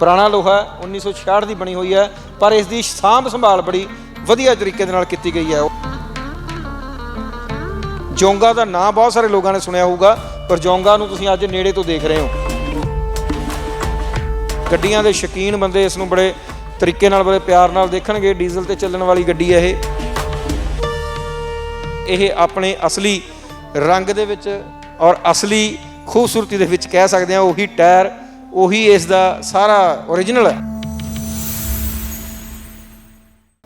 ਪੁਰਾਣਾ ਲੋਹਾ ਹੈ, 1966 ਦੀ ਬਣੀ ਹੋਈ ਹੈ ਪਰ ਇਸ ਦੀ ਸਾਂਭ ਸੰਭਾਲ ਬੜੀ ਵਧੀਆ ਤਰੀਕੇ ਦੇ ਨਾਲ ਕੀਤੀ ਗਈ ਹੈ। ਜੋਂਗਾ ਦਾ ਨਾਂ ਬਹੁਤ ਸਾਰੇ ਲੋਕਾਂ ਨੇ ਸੁਣਿਆ ਹੋਊਗਾ ਪਰ ਜੋਂਗਾ ਨੂੰ ਤੁਸੀਂ ਅੱਜ ਨੇੜੇ ਤੋਂ ਦੇਖ ਰਹੇ ਹੋ। ਗੱਡੀਆਂ ਦੇ ਸ਼ੌਕੀਨ ਬੰਦੇ ਇਸ ਨੂੰ ਬੜੇ ਤਰੀਕੇ ਨਾਲ ਬੜੇ ਪਿਆਰ ਨਾਲ ਦੇਖਣਗੇ। ਡੀਜ਼ਲ ਤੇ ਚੱਲਣ ਵਾਲੀ ਗੱਡੀ ਹੈ ਇਹ। ਇਹ ਆਪਣੇ ਅਸਲੀ ਰੰਗ ਦੇ ਵਿੱਚ ਔਰ ਅਸਲੀ ਖੂਬਸੂਰਤੀ ਦੇ ਵਿੱਚ ਕਹਿ ਸਕਦੇ ਹਾਂ ਉਹੀ ਟਾਇਰ ਉਹੀ ਇਸ ਦਾ ਸਾਰਾ origignal ਹੈ।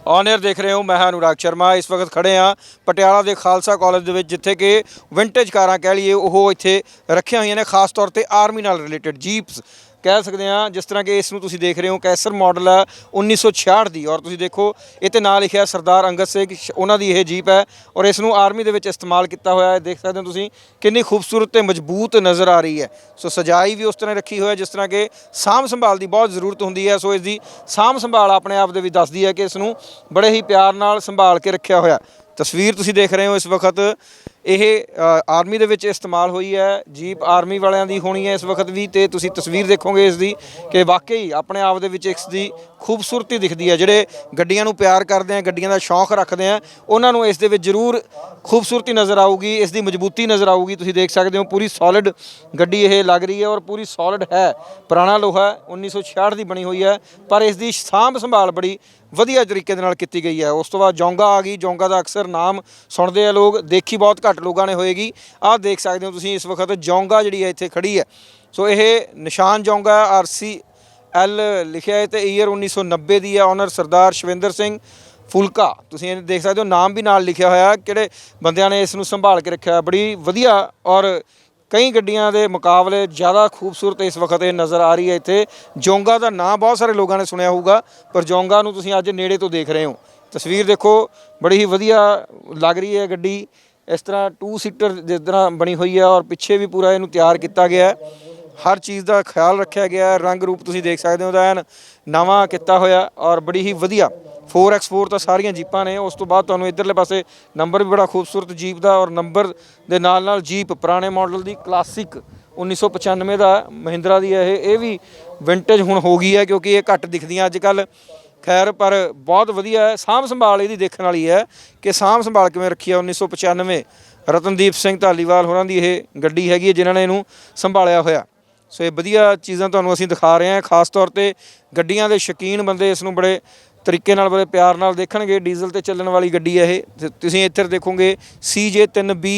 ਔਨ 에ਅਰ ਦੇਖ ਰਹੇ ਹੋ ਮੈਂ ਹਾਂ ਅਨੁਰਾਗ ਸ਼ਰਮਾ। ਇਸ ਵਕਤ ਖੜੇ ਹਾਂ ਪਟਿਆਲਾ ਦੇ ਖਾਲਸਾ ਕਾਲਜ ਦੇ ਵਿੱਚ, ਜਿੱਥੇ ਕਿ ਵਿੰਟੇਜ ਕਾਰਾਂ ਕਹਿ ਲਈਏ, ਉਹ ਇੱਥੇ ਰੱਖੀਆਂ ਹੋਈਆਂ ਨੇ, ਖਾਸ ਤੌਰ ਤੇ ਆਰਮੀ ਨਾਲ ਰਿਲੇਟਡ ਜੀਪਸ ਕਹਿ ਸਕਦੇ ਹਾਂ, ਜਿਸ ਤਰ੍ਹਾਂ ਕਿ ਇਸ ਨੂੰ ਤੁਸੀਂ ਦੇਖ ਰਹੇ ਹੋ, ਕੈਸਰ ਮਾਡਲ ਹੈ 1966 ਦੀ। ਔਰ ਤੁਸੀਂ ਦੇਖੋ ਇਹ ਤੇ ਨਾਂ ਲਿਖਿਆ ਸਰਦਾਰ ਅੰਗਦ ਸਿੰਘ, ਸ਼- ਉਹਨਾਂ ਦੀ ਇਹ ਜੀਪ ਹੈ ਔਰ ਇਸ ਨੂੰ ਆਰਮੀ ਦੇ ਵਿੱਚ ਇਸਤੇਮਾਲ ਕੀਤਾ ਹੋਇਆ ਹੈ। ਦੇਖ ਸਕਦੇ ਹੋ ਤੁਸੀਂ ਕਿੰਨੀ ਖੂਬਸੂਰਤ ਤੇ ਮਜ਼ਬੂਤ ਨਜ਼ਰ ਆ ਰਹੀ ਹੈ। ਸੋ ਸਜਾਈ ਵੀ ਉਸ ਤਰ੍ਹਾਂ ਰੱਖੀ ਹੋਈ ਹੈ, ਜਿਸ ਤਰ੍ਹਾਂ ਕਿ ਸਾਂਭ ਸੰਭਾਲ ਦੀ ਬਹੁਤ ਜ਼ਰੂਰਤ ਹੁੰਦੀ ਹੈ। ਸੋ ਇਸ ਦੀ ਸਾਂਭ ਸੰਭਾਲ ਆਪਣੇ ਆਪ ਦੇ ਵਿੱਚ ਦੱਸਦੀ ਹੈ ਕਿ ਇਸ ਨੂੰ ਬੜੇ ਹੀ ਪਿਆਰ ਨਾਲ ਸੰਭਾਲ ਕੇ ਰੱਖਿਆ ਹੋਇਆ ਤਸਵੀਰ ਤੁਸੀਂ ਦੇਖ ਰਹੇ ਹੋ ਇਸ ਵਕਤ ਇਹ ਆਰਮੀ ਦੇ ਵਿੱਚ ਇਸਤੇਮਾਲ ਹੋਈ ਹੈ ਜੀਪ ਆਰਮੀ ਵਾਲਿਆਂ ਦੀ ਹੋਣੀ ਹੈ ਇਸ ਵਕਤ ਵੀ ਤੇ ਤੁਸੀਂ ਤਸਵੀਰ ਦੇਖੋਗੇ ਇਸ ਦੀ ਕਿ ਵਾਕਈ ਆਪਣੇ ਆਪ ਦੇ ਵਿੱਚ ਇਸ ਦੀ ਖੂਬਸੂਰਤੀ ਦਿਖਦੀ ਹੈ। ਜਿਹੜੇ ਗੱਡੀਆਂ ਨੂੰ ਪਿਆਰ ਕਰਦੇ ਆ ਗੱਡੀਆਂ ਦਾ ਸ਼ੌਂਕ ਰੱਖਦੇ ਆ ਉਹਨਾਂ ਨੂੰ ਇਸ ਦੇ ਵਿੱਚ ਜ਼ਰੂਰ ਖੂਬਸੂਰਤੀ ਨਜ਼ਰ ਆਊਗੀ ਇਸ ਦੀ ਮਜ਼ਬੂਤੀ ਨਜ਼ਰ ਆਊਗੀ। ਤੁਸੀਂ ਦੇਖ ਸਕਦੇ ਹੋ ਪੂਰੀ ਸੋਲਿਡ ਗੱਡੀ ਇਹ ਲੱਗ ਰਹੀ ਹੈ ਔਰ ਪੂਰੀ ਸੋਲਿਡ ਹੈ। ਪੁਰਾਣਾ ਲੋਹਾ ਹੈ, 1966 ਦੀ ਬਣੀ ਹੋਈ ਹੈ ਪਰ ਇਸ ਦੀ ਸਾਂਭ ਸੰਭਾਲ ਬੜੀ ਵਧੀਆ ਤਰੀਕੇ ਦੇ ਨਾਲ ਕੀਤੀ ਗਈ ਹੈ। ਉਸ ਤੋਂ ਬਾਅਦ ਜੌਂਗਾ ਆ ਗਈ ਜੌਂਗਾ ਦਾ ਅਕਸਰ ਨਾਮ ਸੁਣਦੇ ਆ ਲੋਕ ਦੇਖੀ ਬਹੁਤ ਘੱਟ ਲੋਕਾਂ ਨੇ ਹੋਏਗੀ। ਆਹ ਦੇਖ ਸਕਦੇ ਹੋ ਤੁਸੀਂ ਇਸ ਵਕਤ ਜੌਂਗਾ ਜਿਹੜੀ ਹੈ ਇੱਥੇ ਖੜੀ ਹੈ। ਸੋ ਇਹ ਨਿਸ਼ਾਨ ਜੌਂਗਾ ਆਰਸੀ ਐਲ ਲਿਖਿਆ ਹੈ ਤੇ ਈਅਰ 1990 ਦੀ ਹੈ, ਓਨਰ ਸਰਦਾਰ ਸ਼ਵਿੰਦਰ ਸਿੰਘ ਫੁਲਕਾ। ਤੁਸੀਂ ਇਹ ਦੇਖ ਸਕਦੇ ਹੋ, ਨਾਮ ਵੀ ਨਾਲ ਲਿਖਿਆ ਹੋਇਆ ਕਿਹੜੇ ਬੰਦਿਆਂ ਨੇ ਇਸ ਨੂੰ ਸੰਭਾਲ ਕੇ ਰੱਖਿਆ ਬੜੀ ਵਧੀਆ ਔਰ ਕਈ ਗੱਡੀਆਂ ਦੇ ਮੁਕਾਬਲੇ ਜ਼ਿਆਦਾ ਖੂਬਸੂਰਤ ਇਸ ਵਕਤ ਇਹ ਨਜ਼ਰ ਆ ਰਹੀ ਹੈ ਇੱਥੇ। ਜੋਂਗਾ ਦਾ ਨਾਂ ਬਹੁਤ ਸਾਰੇ ਲੋਕਾਂ ਨੇ ਸੁਣਿਆ ਹੋਊਗਾ, ਪਰ ਜੋਂਗਾ ਨੂੰ ਤੁਸੀਂ ਅੱਜ ਨੇੜੇ ਤੋਂ ਦੇਖ ਰਹੇ ਹੋ। ਤਸਵੀਰ ਦੇਖੋ, ਬੜੀ ਹੀ ਵਧੀਆ ਲੱਗ ਰਹੀ ਹੈ ਗੱਡੀ। ਇਸ ਤਰ੍ਹਾਂ ਟੂ ਸੀਟਰ ਜਿਸ ਤਰ੍ਹਾਂ ਬਣੀ ਹੋਈ ਹੈ ਔਰ ਪਿੱਛੇ ਵੀ ਪੂਰਾ ਇਹਨੂੰ ਤਿਆਰ ਕੀਤਾ ਗਿਆ ਹੈ। ਹਰ ਚੀਜ਼ ਦਾ ਖਿਆਲ ਰੱਖਿਆ ਗਿਆ ਹੈ। ਰੰਗ ਰੂਪ ਤੁਸੀਂ ਦੇਖ ਸਕਦੇ ਹੋ ਉਹਦਾ ਐਨ ਨਵਾਂ ਕੀਤਾ ਹੋਇਆ ਔਰ ਬੜੀ ਹੀ ਵਧੀਆ 4x4 ਤਾਂ ਸਾਰੀਆਂ ਜੀਪਾਂ ਨੇ। ਉਸ ਤੋਂ ਬਾਅਦ ਤੁਹਾਨੂੰ ਇਧਰਲੇ ਪਾਸੇ ਨੰਬਰ ਵੀ ਬੜਾ ਖੂਬਸੂਰਤ ਜੀਪ ਦਾ ਔਰ ਨੰਬਰ ਦੇ ਨਾਲ ਨਾਲ ਜੀਪ ਪੁਰਾਣੇ ਮਾਡਲ ਦੀ ਕਲਾਸਿਕ 1995 ਦਾ ਮਹਿੰਦਰਾ ਦੀ ਹੈ ਇਹ। ਇਹ ਵੀ ਵਿੰਟੇਜ ਹੁਣ ਹੋ ਗਈ ਹੈ ਕਿਉਂਕਿ ਇਹ ਘੱਟ ਦਿਖਦੀਆਂ। ਅੱਜ ਕੱਲ੍ਹ ਖੈਰ, ਪਰ ਬਹੁਤ ਵਧੀਆ ਹੈ। ਸਾਂਭ ਸੰਭਾਲ ਇਹਦੀ ਦੇਖਣ ਵਾਲੀ ਹੈ ਕਿ ਸਾਂਭ ਸੰਭਾਲ ਕਿਵੇਂ ਰੱਖੀ ਹੈ 1995 ਰਤਨਦੀਪ ਸਿੰਘ ਧਾਲੀਵਾਲ ਹੋਰਾਂ ਦੀ ਇਹ ਗੱਡੀ ਹੈਗੀ ਹੈ ਜਿਨ੍ਹਾਂ ਨੇ ਇਹਨੂੰ ਸੰਭਾਲਿਆ ਹੋਇਆ। ਸੋ ਇਹ ਵਧੀਆ ਚੀਜ਼ਾਂ ਤੁਹਾਨੂੰ ਅਸੀਂ ਦਿਖਾ ਰਹੇ ਹਾਂ। ਖਾਸ ਤੌਰ ਤੇ ਗੱਡੀਆਂ ਦੇ ਸ਼ੌਕੀਨ ਬੰਦੇ ਇਸ ਨੂੰ ਬੜੇ ਤਰੀਕੇ ਨਾਲ, ਬੜੇ ਪਿਆਰ ਨਾਲ ਦੇਖਣਗੇ। ਡੀਜ਼ਲ ਤੇ ਚੱਲਣ ਵਾਲੀ ਗੱਡੀ ਹੈ ਇਹ। ਤੁਸੀਂ ਇੱਥੇ ਦੇਖੋਗੇ CJ3B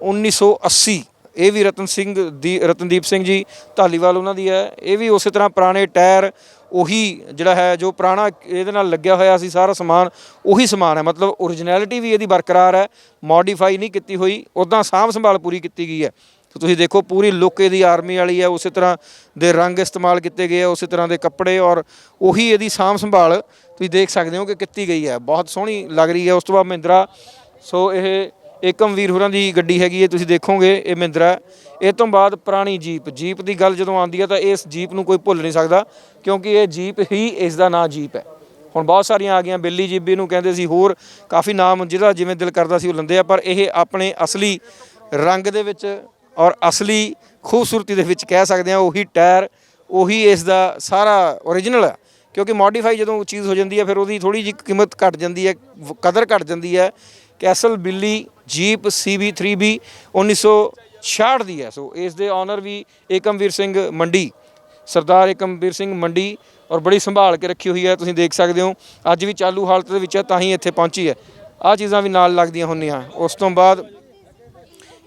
1980 ਇਹ ਵੀ ਰਤਨ ਸਿੰਘ ਦੀ, ਰਤਨਦੀਪ ਸਿੰਘ ਜੀ, ਧਾਲੀਵਾਲ ਉਹਨਾਂ ਦੀ ਹੈ। ਇਹ ਵੀ ਉਸੇ ਤਰ੍ਹਾਂ ਪੁਰਾਣੇ ਟਾਇਰ, ਉਹੀ ਜਿਹੜਾ ਹੈ, ਜੋ ਪੁਰਾਣਾ ਇਹਦੇ ਨਾਲ ਲੱਗਿਆ ਹੋਇਆ ਸੀ ਸਾਰਾ ਸਮਾਨ, ਉਹੀ ਸਮਾਨ ਹੈ। ਮਤਲਬ ਓਰੀਜਨੈਲਿਟੀ ਵੀ ਇਹਦੀ ਬਰਕਰਾਰ ਹੈ ਮੋਡੀਫਾਈ ਨਹੀਂ ਕੀਤੀ ਹੋਈ ਉਦਾਂ ਸਾਂਭ ਸੰਭਾਲ ਪੂਰੀ ਕੀਤੀ ਗਈ ਹੈ। ਸੋ ਤੁਸੀਂ ਦੇਖੋ, ਪੂਰੀ ਲੁੱਕ ਇਹਦੀ ਆਰਮੀ ਵਾਲੀ ਹੈ, ਉਸੇ ਤਰ੍ਹਾਂ ਦੇ ਰੰਗ ਇਸਤੇਮਾਲ ਕੀਤੇ ਗਏ ਆ, ਉਸੇ ਤਰ੍ਹਾਂ ਦੇ ਕੱਪੜੇ ਔਰ ਉਹੀ ਇਹਦੀ ਸਾਂਭ ਸੰਭਾਲ ਤੁਸੀਂ ਦੇਖ ਸਕਦੇ ਹੋ ਕਿ ਕੀਤੀ ਗਈ ਹੈ। ਬਹੁਤ ਸੋਹਣੀ ਲੱਗ ਰਹੀ ਹੈ। ਉਸ ਤੋਂ ਬਾਅਦ ਮਹਿੰਦਰਾ, ਸੋ ਇਹ ਏਕਮ ਵੀਰ ਹੋਰਾਂ ਦੀ ਗੱਡੀ ਹੈਗੀ ਹੈ, ਤੁਸੀਂ ਦੇਖੋਗੇ, ਇਹ ਮਹਿੰਦਰਾ ਇਹ ਤੋਂ ਬਾਅਦ ਪੁਰਾਣੀ ਜੀਪ। ਜੀਪ ਦੀ ਗੱਲ ਜਦੋਂ ਆਉਂਦੀ ਹੈ ਤਾਂ ਇਸ ਜੀਪ ਨੂੰ ਕੋਈ ਭੁੱਲ ਨਹੀਂ ਸਕਦਾ, ਕਿਉਂਕਿ ਇਹ ਜੀਪ ਹੀ ਇਸ ਦਾ ਨਾਂ ਜੀਪ ਹੈ। ਹੁਣ ਬਹੁਤ ਸਾਰੀਆਂ ਆ ਗਈਆਂ, ਬਿੱਲੀ ਜੀਬੀ ਨੂੰ ਕਹਿੰਦੇ ਸੀ, ਹੋਰ ਕਾਫੀ ਨਾਮ ਜਿਹਦਾ ਜਿਵੇਂ ਦਿਲ ਕਰਦਾ ਸੀ ਉਹ ਲੰਦੇ ਆ, ਪਰ ਇਹ ਆਪਣੇ ਅਸਲੀ ਰੰਗ ਦੇ ਵਿੱਚ ਔਰ ਅਸਲੀ ਖੂਬਸੂਰਤੀ ਦੇ ਵਿੱਚ ਕਹਿ ਸਕਦੇ ਆ, ਉਹੀ ਟਾਇਰ, ਉਹੀ ਇਸ ਦਾ ਸਾਰਾ origignal ਹੈ। ਕਿਉਂਕਿ ਮੋਡੀਫਾਈ ਜਦੋਂ ਚੀਜ਼ ਹੋ ਜਾਂਦੀ ਹੈ, ਫਿਰ ਉਹਦੀ ਥੋੜੀ ਜਿਹੀ ਕੀਮਤ ਘਟ ਜਾਂਦੀ ਹੈ ਕਦਰ ਘਟ ਜਾਂਦੀ ਹੈ। ਕੈਸਲ ਬਿੱਲੀ ਜੀਪ CB3B 1966 ਦੀ ਹੈ। ਸੋ ਇਸ ਦੇ ਓਨਰ ਵੀ ਏਕਮਵੀਰ ਸਿੰਘ ਮੰਡੀ ਸਰਦਾਰ ਏਕਮਵੀਰ ਸਿੰਘ ਮੰਡੀ ਔਰ ਬੜੀ ਸੰਭਾਲ ਕੇ ਰੱਖੀ ਹੋਈ ਹੈ ਤੁਸੀਂ ਦੇਖ ਸਕਦੇ ਹੋ। ਅੱਜ ਵੀ ਚਾਲੂ ਹਾਲਤ ਦੇ ਵਿੱਚ ਹੈ ਤਾਂ ਹੀ ਇੱਥੇ ਪਹੁੰਚੀ ਹੈ। ਆਹ ਚੀਜ਼ਾਂ ਵੀ ਨਾਲ ਲੱਗਦੀਆਂ ਹੁੰਦੀਆਂ। ਉਸ ਤੋਂ ਬਾਅਦ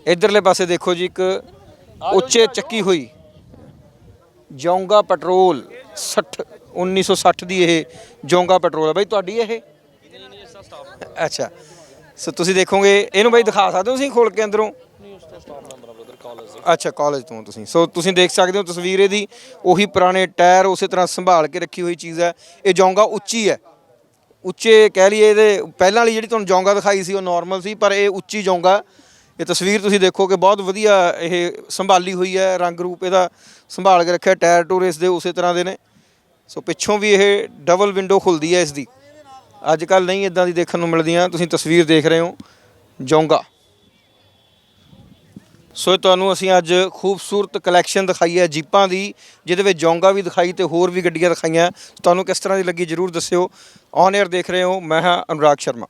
ਇਧਰਲੇ ਪਾਸੇ ਦੇਖੋ ਜੀ ਇੱਕ ਉੱਚੇ ਚੱਕੀ ਹੋਈ ਜੌਂਗਾ ਪੈਟਰੋਲ 60 1960 ਦੀ ਇਹ ਜੌਂਗਾ ਪੈਟਰੋਲ ਹੈ। ਬਾਈ ਤੁਹਾਡੀ ਇਹ? ਅੱਛਾ। ਸੋ ਤੁਸੀਂ ਦੇਖੋਗੇ, ਇਹਨੂੰ ਬਾਈ ਦਿਖਾ ਸਕਦੇ ਹੋ ਤੁਸੀਂ ਖੋਲ ਕੇ ਅੰਦਰੋਂ? ਅੱਛਾ ਕਾਲਜ ਤੋਂ ਤੁਸੀਂ। ਸੋ ਤੁਸੀਂ ਦੇਖ ਸਕਦੇ ਹੋ ਤਸਵੀਰ ਇਹਦੀ। ਉਹੀ ਪੁਰਾਣੇ ਟਾਇਰ ਉਸੇ ਤਰ੍ਹਾਂ ਸੰਭਾਲ ਕੇ ਰੱਖੀ ਹੋਈ ਚੀਜ਼ ਹੈ। ਇਹ ਜੌਂਗਾ ਉੱਚੀ ਹੈ। ਉੱਚੇ ਕਹਿ ਲਈਏ ਇਹਦੇ, ਪਹਿਲਾਂ ਵਾਲੀ ਜਿਹੜੀ ਤੁਹਾਨੂੰ ਜੌਂਗਾ ਦਿਖਾਈ ਸੀ, ਉਹ ਨਾਰਮਲ ਸੀ, ਪਰ ਇਹ ਉੱਚੀ ਜੌਂਗਾ। ਇਹ ਤਸਵੀਰ ਤੁਸੀਂ ਦੇਖੋ ਕਿ ਬਹੁਤ ਵਧੀਆ ਇਹ ਸੰਭਾਲੀ ਹੋਈ ਹੈ। ਰੰਗ ਰੂਪ ਇਹਦਾ ਸੰਭਾਲ ਕੇ ਰੱਖਿਆ, ਟਾਇਰ ਟੂਰ ਇਸ ਦੇ ਉਸੇ ਤਰ੍ਹਾਂ ਦੇ ਨੇ। ਸੋ ਪਿੱਛੋਂ ਵੀ ਇਹ ਡਬਲ ਵਿੰਡੋ ਖੁੱਲਦੀ ਹੈ ਇਸ ਦੀ। ਅੱਜ ਕੱਲ ਨਹੀਂ ਇਦਾਂ ਦੀ ਦੇਖਣ ਨੂੰ ਮਿਲਦੀਆਂ। ਤੁਸੀਂ ਤਸਵੀਰ ਦੇਖ ਰਹੇ ਹੋ। ਜੌਂਗਾ। ਸੋ ਇਹ ਤੁਹਾਨੂੰ ਅਸੀਂ ਅੱਜ ਖੂਬਸੂਰਤ ਕਲੈਕਸ਼ਨ ਦਿਖਾਈ ਹੈ ਜੀਪਾਂ ਦੀ, ਜਿਹਦੇ ਵਿੱਚ ਜੌਂਗਾ ਵੀ ਦਿਖਾਈ ਤੇ ਹੋਰ ਵੀ ਗੱਡੀਆਂ ਦਿਖਾਈਆਂ। ਤੁਹਾਨੂੰ ਕਿਸ ਤਰ੍ਹਾਂ ਦੀ ਲੱਗੀ ਜਰੂਰ ਦੱਸਿਓ। ਔਨ 에ਅਰ ਦੇਖ ਰਹੇ ਹੋ, ਮੈਂ ਹਾਂ ਅਨੁਰਾਗ ਸ਼ਰਮਾ।